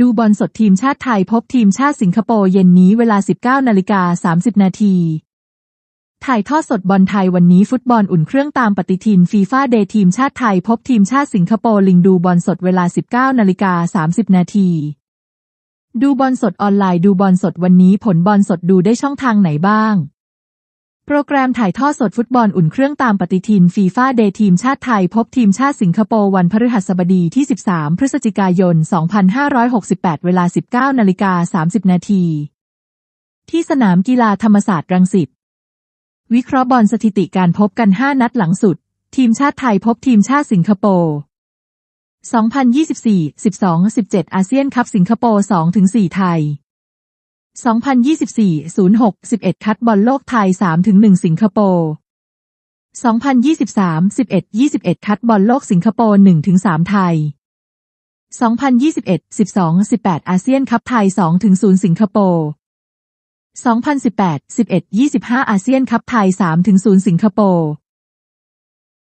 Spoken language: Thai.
ดูบอลสดทีมชาติไทยพบทีมชาติสิงคโปร์เย็นนี้เวลา 19นาฬิกา30 นาทีถ่ายทอดสดบอลไทยวันนี้ฟุตบอลอุ่นเครื่องตามปฏิทินฟีฟ่าเดย์ทีมชาติไทยพบทีมชาติสิงคโปร์ลิงดูบอลสดเวลา 19นาฬิกา30 นาทีดูบอลสดออนไลน์ดูบอลสดวันนี้ผลบอลสดดูได้ช่องทางไหนบ้าง โปรแกรมถ่ายทอดสดฟุตบอลอุ่นเครื่องตามปฏิทินฟีฟ่าเดย์ทีมชาติไทยพบทีมชาติสิงคโปร์วันพฤหัสบดีที่ 13 พฤศจิกายน 2568 เวลา 19นาฬิกา30 นาทีที่สนามกีฬาธรรมศาสตร์รังสิต วิเคราะห์บอลสถิติการพบกัน 5 นัดหลังสุด ทีมชาติไทยพบทีมชาติสิงคโปร์ 2024 12 17 อาเซียนคัพสิงคโปร์ 2-4 ไทย 2024 06 11 คัดบอลโลกไทย 3-1 สิงคโปร์ 2023 11 21 คัดบอลโลกสิงคโปร์ 1-3 ไทย 2021 12 18 อาเซียนคัพไทย 2-0 สิงคโปร์ 2018 11 25 อาเซียนคัพไทย 3-0 สิงคโปร์